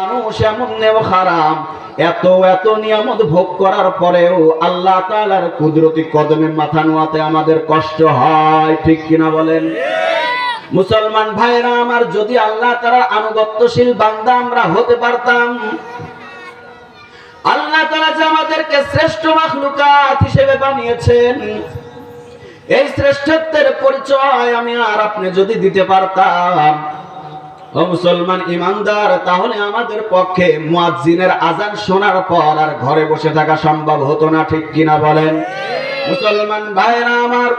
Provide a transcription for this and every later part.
মানুষ এমন নেও হারাম। এত এত নিয়ামত ভোগ করার পরেও আল্লাহ তাআলার কুদরতি কদমে মাথা নোয়াতে আমাদের কষ্ট হয়, ঠিক কিনা বলেন? মুসলমান ভাইরা আমার, যদি আল্লাহ তারা আনুগত্যশীল বান্দা আমরা হতে পারতাম, আল্লাহ তারা যে আমাদেরকে শ্রেষ্ঠ মাখলুকাত হিসেবে বানিয়েছেন, এই শ্রেষ্ঠত্বের পরিচয় আমি আর আপনি যদি দিতে পারতাম ও মুসলমান ইমানদার, তাহলে আমাদের পক্ষে মুয়াজ্জিনের আজান শোনার পর আর ঘরে বসে থাকা সম্ভব হতো না, ঠিক কিনা বলেন? মুসলমান ভাইরা আমার,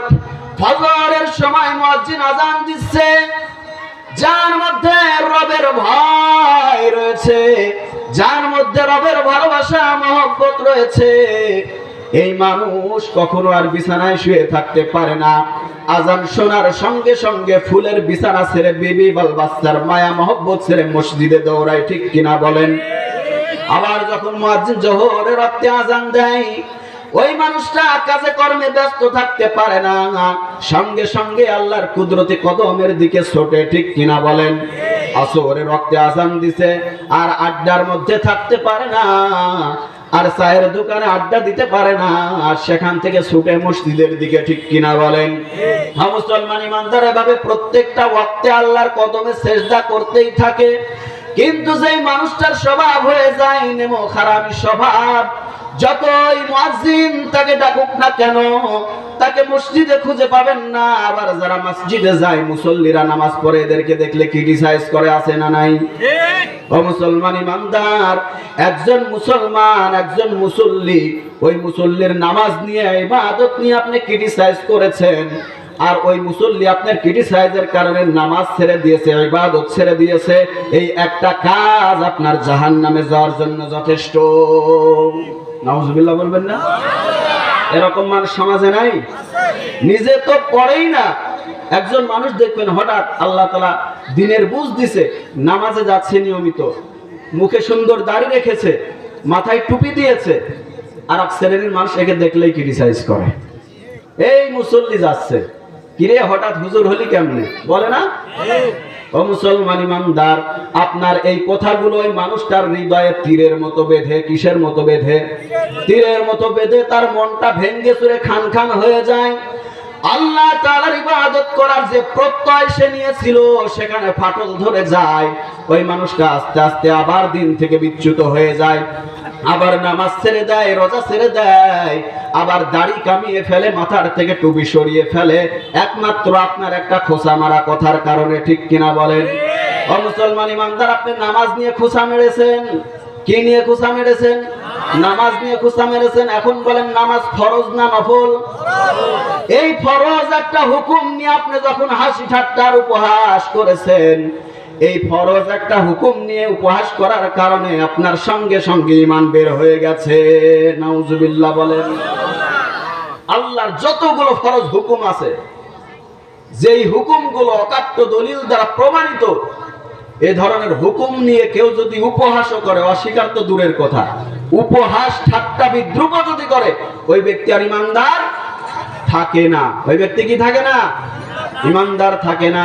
ফজরের সময় মুয়াজ্জিন আজান দিচ্ছে, যার মধ্যে রবের ভয় রয়েছে, যার মধ্যে রবের ভালোবাসা, মহব্বত রয়েছে এই মানুষ কখনো আর বিছানায় শুয়ে থাকতে পারে না। আজান শোনার সঙ্গে সঙ্গে ফুলের বিছানা ছেড়ে বিবি বল বাচ্চার মায়া মহব্বত ছেড়ে মসজিদে দৌড়ায়, ঠিক কিনা বলেন? আবার যখন মুয়াজ্জিন রক্তে আজান দেয়, ওই মানুষটা কাজে কর্মে ব্যস্ত থাকতে পারে না। সঙ্গে সঙ্গে আল্লাহর কুদরতি কদমের দিকে ছোটে, ঠিক কিনা বলেন? আসরে রক্তে আজান দিছে, আর আড্ডার মধ্যে থাকতে পারে না। আর চায়ের দোকানে আড্ডা দিতে পারে না। আর সেখান থেকে ছুটে মসজিদের দিকে ঠিক কিনা বলেন। হ্যাঁ মুসলমান ইমানদার, এভাবে প্রত্যেকটা ওয়াক্তে আল্লাহর কদমে সেজদা করতেই থাকে। কিন্তু যেই মানুষটার স্বভাব হয়ে যায়, নেমো খারাপ স্বভাব। যতই মুয়াজ্জিন তাকে ডাকুক না কেন, তাকে মসজিদে খুঁজে পাবেন না। আবার যারা মসজিদে যায়, মুসল্লিরা নামাজ পড়ে, এদেরকে দেখলে ক্রিটিসাইজ করে, আছে না নাই? ও মুসলমান ইমানদার, একজন মুসলমান, একজন মুসল্লি, ওই মুসল্লির নামাজ নিয়ে, ইবাদত নিয়ে আপনি ক্রিটিসাইজ করেছেন, আর ওই মুসল্লি আপনার ক্রিটিসাইজের কারণে নামাজ ছেড়ে দিয়েছে, ইবাদত ছেড়ে দিয়েছে, এই একটা কাজ আপনার জাহান নামে যাওয়ার জন্য যথেষ্ট। নাউজুবিল্লাহ বলবেন না? এরকম মানুষ সমাজে নাই? নিজে তো পড়েই না। একজন মানুষ দেখবেন হঠাৎ আল্লাহ তালা দিনের বুঝ দিছে, নামাজে যাচ্ছে নিয়মিত, মুখে সুন্দর দাড়ি রেখেছে, মাথায় টুপি দিয়েছে আর এক শ্রেণির মানুষ একে দেখলেই ক্রিটিসাইজ করে। এই মুসল্লি যাচ্ছে, কিরে হঠাৎ হুজুর হলি কেমনে? বলে না? ও মুসলমান ইমানদার, আপনার এই কথাগুলো ওই মানুষটার হৃদয়ে তীরের মতো বেঁধে, কিসের মতো বেঁধে? তীরের মতো বেঁধে তার মনটা ভেঙ্গে চুরে খান খান হয়ে যায়। আল্লাহ তাআলার ইবাদত করার যে প্রত্যয় সে নিয়েছিল, সেখানে ফাটল ধরে যায়। ওই মানুষটা আস্তে আস্তে আবার দিন থেকে বিচ্যুত হয়ে যায়। আবার নামাজ ছেড়ে দেয়, রোজা ছেড়ে দেয়, আবার দাড়ি কামিয়ে ফেলে, মাথার থেকে টুপি সরিয়ে ফেলে। একমাত্র আপনার একটা খোসা মারা কথার কারণে, ঠিক কিনা বলেন? ও মুসলমান ইমানদার, আপনি নামাজ নিয়ে খোসা মেরেছেন? কি নিয়ে খোসা মেরেছেন? নামাজ নিয়ে খোসা মেরেছেন, এখন বলেন নামাজ ফরজ না নফল? এই ফরজ একটা হুকুম নিয়ে আপনি যখন হাসি ঠাট্টার উপহাস করেছেন, এই ফরজ একটা হুকুম নিয়ে উপহাস করার কারণে আপনার সঙ্গে সঙ্গে ইমান বের হয়ে গেছে। নাউজুবিল্লাহ বলেন, আল্লাহর যতগুলো ফরজ হুকুম আছে, যেই হুকুমগুলো অকাট্য দলিল দ্বারা প্রমাণিত, এ ধরনের হুকুম নিয়ে কেউ যদি উপহাসও করে, অস্বীকার তো দূরের কথা। উপহাস, ঠাট্টা, বিদ্রুপ যদি করে, ওই ব্যক্তি আর ইমানদার থাকে না। ওই ব্যক্তি কি থাকে না? ইমানদার থাকে না।